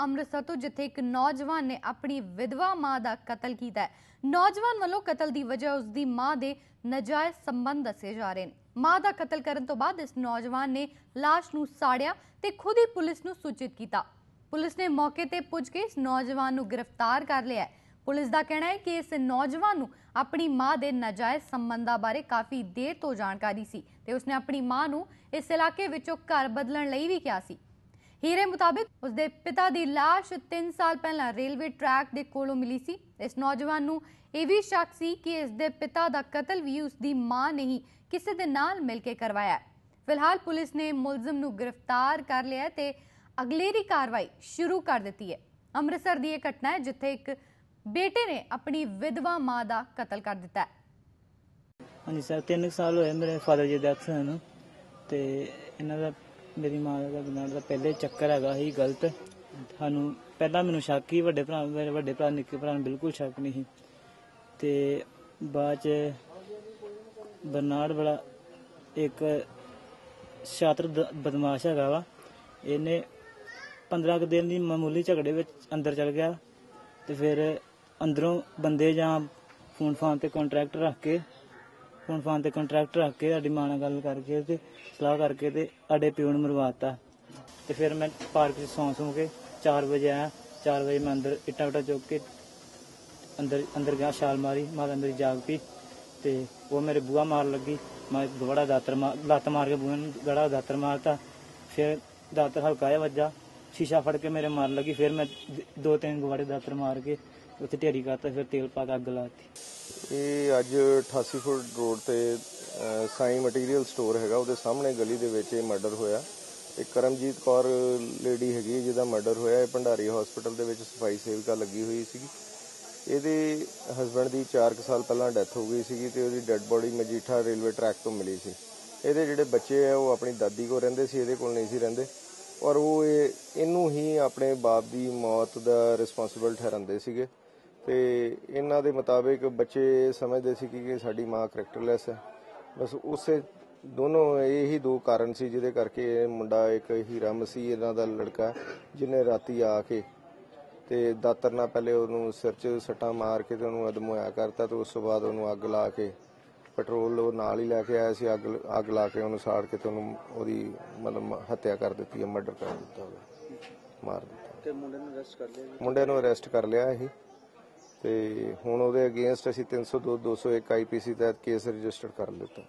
ਅੰਮ੍ਰਿਤਸਰ ਤੋਂ, ਜਿੱਥੇ ਇੱਕ ਨੌਜਵਾਨ ਨੇ ਆਪਣੀ ਵਿਧਵਾ ਮਾਂ ਦਾ ਕਤਲ ਕੀਤਾ ਹੈ। ਨੌਜਵਾਨ ਵੱਲੋਂ ਕਤਲ ਦੀ ਵਜ੍ਹਾ ਉਸ ਦੀ ਮਾਂ ਦੇ ਨਜਾਇਜ਼ ਸੰਬੰਧ ਦੱਸੇ ਜਾ ਰਹੇ ਨੇ। ਮਾਂ ਦਾ ਕਤਲ ਕਰਨ ਤੋਂ ਬਾਅਦ ਇਸ ਨੌਜਵਾਨ ਨੇ ਲਾਸ਼ ਨੂੰ ਸਾੜਿਆ ਤੇ ਖੁਦ ਹੀ ਪੁਲਿਸ ਨੂੰ ਸੂਚਿਤ ਕੀਤਾ। ਪੁਲਿਸ ਨੇ ਮੌਕੇ ਤੇ ਪੁੱਜ ਕੇ ਇਸ ਨੌਜਵਾਨ ਨੂੰ ਗ੍ਰਿਫਤਾਰ ਕਰ ਲਿਆ ਹੈ। ਪੁਲਿਸ ਦਾ ਕਹਿਣਾ ਹੈ ਕਿ ਇਸ ਨੌਜਵਾਨ ਨੂੰ ਆਪਣੀ ਮਾਂ ਦੇ ਨਾਜਾਇਜ਼ ਸੰਬੰਧਾਂ ਬਾਰੇ ਕਾਫੀ ਦੇਰ ਤੋਂ ਜਾਣਕਾਰੀ ਸੀ ਤੇ ਉਸਨੇ ਆਪਣੀ ਮਾਂ ਨੂੰ ਇਸ ਇਲਾਕੇ ਵਿੱਚੋਂ ਘਰ ਬਦਲਣ ਲਈ ਵੀ ਕਿਹਾ ਸੀ। ਹੀਰੇ ਮੁਤਾਬਿਕ ਉਸਦੇ ਪਿਤਾ ਦੀ ਲਾਸ਼ 3 ਸਾਲ ਪਹਿਲਾਂ ਰੇਲਵੇ ਟਰੈਕ ਦੇ ਕੋਲੋਂ ਮਿਲੀ ਸੀ। ਇਸ ਨੌਜਵਾਨ ਨੂੰ ਇਹ ਵੀ ਸ਼ੱਕ ਸੀ ਕਿ ਇਸ ਦੇ ਪਿਤਾ ਦਾ ਕਤਲ ਵੀ ਉਸਦੀ ਮਾਂ ਨੇ ਹੀ ਕਿਸੇ ਦੇ ਨਾਲ ਮਿਲ ਕੇ ਕਰਵਾਇਆ। ਫਿਲਹਾਲ ਪੁਲਿਸ ਨੇ ਮੁਲਜ਼ਮ ਨੂੰ ਗ੍ਰਿਫਤਾਰ ਕਰ ਲਿਆ ਤੇ ਅਗਲੇਰੀ ਕਾਰਵਾਈ ਸ਼ੁਰੂ ਕਰ ਦਿੱਤੀ ਹੈ। ਅੰਮ੍ਰਿਤਸਰ ਦੀ ਇਹ ਘਟਨਾ ਹੈ ਜਿੱਥੇ ਇੱਕ ਬੇਟੇ ਨੇ ਆਪਣੀ ਵਿਧਵਾ ਮਾਂ ਦਾ ਕਤਲ ਕਰ ਦਿੱਤਾ ਹੈ। ਹਾਂਜੀ ਸਰ 3 ਸਾਲ ਹੋਏ ਮੇਰੇ ਫਾਦਰ ਜੀ ਡੈਥ ਹੋਏ ਨੂੰ ਤੇ ਇਹਨਾਂ ਦਾ ਮੇਰੀ ਮਾਂ ਦਾ ਬਿਨਾਂ ਦਾ ਪਹਿਲੇ ਚੱਕਰ ਹੈਗਾ ਸੀ, ਗਲਤ। ਸਾਨੂੰ ਪਹਿਲਾਂ ਮੈਨੂੰ ਸ਼ੱਕ ਹੀ ਵੱਡੇ ਭਰਾ, ਮੇਰੇ ਵੱਡੇ ਭਰਾ, ਨਿੱਕੇ ਭਰਾ ਨੂੰ ਬਿਲਕੁਲ ਸ਼ੱਕ ਨਹੀਂ ਸੀ। ਤੇ ਬਾਅਦ ਚ ਬਰਨਾੜ ਬੜਾ ਇੱਕ ਸ਼ਾਤਰ ਬਦਮਾਸ਼ ਹੈਗਾ ਵਾ। ਇਹਨੇ 15 ਕੁ ਦਿਨ ਦੀ ਮਾਮੂਲੀ ਝਗੜੇ ਵਿੱਚ ਅੰਦਰ ਚਲ ਗਿਆ। ਤੇ ਫਿਰ ਅੰਦਰੋਂ ਬੰਦੇ ਜਾਂ ਫੋਨ ਫਾਨ ਤੇ ਕੰਟਰੈਕਟ ਰੱਖ ਕੇ ਫੋਨ ਤੇ ਕੰਟਰੈਕਟ ਰੱਖ ਕੇ ਸਾਡੀ ਮਾਂ ਨਾਲ ਗੱਲ ਕਰਕੇ ਤੇ ਸਲਾਹ ਕਰਕੇ ਤੇ ਸਾਡੇ ਪਿਓ ਨੂੰ ਮਰਵਾਤਾ ਤੇ ਫਿਰ ਮੈਂ ਪਾਰਕ 'ਚ ਸੌਂ ਸੌਂ ਕੇ 4 ਵਜੇ ਆਇਆ 4 ਵਜੇ ਮੈਂ ਅੰਦਰ ਇੱਟਾਂ ਉੱਟਾਂ ਚੁੱਕ ਕੇ ਅੰਦਰ ਅੰਦਰ ਗਿਆ, ਛਾਲ ਮਾਰੀ, ਮਾਤਾ ਅੰਦਰ ਜਾਗ ਪਈ ਤੇ ਉਹ ਮੇਰੇ ਬੂਆ ਮਾਰ ਲੱਗੀ। ਮੈਂ ਗਵੜਾ ਦਾਤਰ ਮਾਰ, ਲੱਤ ਮਾਰ ਕੇ ਬੂਆ ਨੂੰ ਗੜਾ ਦਾਤਰ ਮਾਰਤਾ। ਫਿਰ ਦਾਤਰ ਹਲਕਾ ਜਿਹਾ ਵੱਜਾ, ਸ਼ੀਸ਼ਾ ਫੜ ਕੇ ਮੇਰੇ ਮਾਰ ਲੱਗੀ। ਫਿਰ ਮੈਂ ਦੋ ਤਿੰਨ ਗਵਾੜੇ ਦਾਤਰ ਮਾਰ ਕੇ ਉੱਥੇ ਢੇਰੀ ਕਰਤਾ, ਫਿਰ ਤੇਲ ਪਾ ਕੇ ਅੱਗ ਲਾਤੀ ਇਹ ਅੱਜ 88 ਫੁੱਟ ਰੋਡ ਤੇ ਸਾਈ ਮਟੀਰੀਅਲ ਸਟੋਰ ਹੈਗਾ। ਉਹਦੇ ਸਾਹਮਣੇ ਗਲੀ ਦੇ ਵਿੱਚ ਇਹ ਮਰਡਰ ਹੋਇਆ। ਇੱਕ ਕਰਮਜੀਤ ਕੌਰ ਲੇਡੀ ਹੈਗੀ ਜਿਹਦਾ ਮਰਡਰ ਹੋਇਆ। ਇਹ ਭੰਡਾਰੀ ਹਸਪੀਟਲ ਦੇ ਵਿੱਚ ਸਫ਼ਾਈ ਸੇਵਿਕਾ ਲੱਗੀ ਹੋਈ ਸੀਗੀ। ਇਹਦੇ ਹਸਬੰਡ ਦੀ 4 ਸਾਲ ਪਹਿਲਾਂ ਡੈਥ ਹੋ ਗਈ ਸੀਗੀ ਤੇ ਉਹਦੀ dead body Majitha railway track ਤੋਂ ਮਿਲੀ ਸੀ। ਇਹਦੇ ਜਿਹੜੇ ਬੱਚੇ ਆ, ਉਹ ਆਪਣੀ ਦਾਦੀ ਕੋਲ ਰਹਿੰਦੇ ਸੀ, ਇਹਦੇ ਕੋਲ ਨਹੀਂ ਸੀ ਰਹਿੰਦੇ। ਔਰ ਉਹ ਇਹਨੂੰ ਹੀ ਆਪਣੇ ਬਾਪ ਦੀ ਮੌਤ ਦਾ ਰਿਸਪੌਂਸਿਬਲ ਠਹਿਰਾਉਂਦੇ ਸੀਗੇ। ਤੇ ਇਹਨਾਂ ਦੇ ਮੁਤਾਬਿਕ ਬੱਚੇ ਸਮਝਦੇ ਸੀ ਕਿ ਸਾਡੀ ਮਾਂ ਕਰੈਕਟਰਲੈਸ ਹੈ। ਬਸ ਉਸੇ ਦੋਨੋਂ ਇਹੀ ਦੋ ਕਾਰਨ ਸੀ ਜਿਹਦੇ ਕਰਕੇ ਇਹ ਮੁੰਡਾ ਇੱਕ ਹੀਰਾ ਮਸੀਹ ਇਹਨਾਂ ਦਾ ਲੜਕਾ ਜਿਹਨੇ ਰਾਤੀ ਆ ਕੇ ਤੇ ਦਾਤਰ ਨਾਲ ਪਹਿਲੇ ਉਹਨੂੰ ਸਿਰ 'ਚ ਸੱਟਾਂ ਮਾਰ ਕੇ ਤੇ ਉਹਨੂੰ ਅਦਮੋਇਆ ਕਰਤਾ ਤੇ ਉਸ ਤੋਂ ਬਾਅਦ ਉਹਨੂੰ ਅੱਗ ਲਾ ਕੇ ਪੈਟਰੋਲ ਉਹ ਨਾਲ ਹੀ ਲੈ ਕੇ ਆਇਆ ਸੀ ਅੱਗ ਅੱਗ ਲਾ ਕੇ ਉਹਨੂੰ ਸਾੜ ਕੇ ਤੇ ਉਹਨੂੰ ਉਹਦੀ ਮਤਲਬ ਹੱਤਿਆ ਕਰ ਦਿੱਤੀ ਹੈ ਮਰਡਰ ਕਰ ਦਿੱਤਾ ਉਹਦਾ ਮਾਰ ਦਿੱਤਾ। ਤੇ ਮੁੰਡੇ ਨੂੰ ਅਰੈਸਟ ਕਰ ਲਿਆ ਮੁੰਡੇ ਨੂੰ ਅਰੈਸਟ ਕਰ ਲਿਆ ਇਹ। ਤੇ ਹੁਣ ਉਹਦੇ ਅਗੇਂਸਟ ਅਸੀਂ 302 201 ਆਈਪੀਸੀ ਤਹਿਤ ਕੇਸ ਰਜਿਸਟਰ ਕਰ ਲਿੱਤਾ।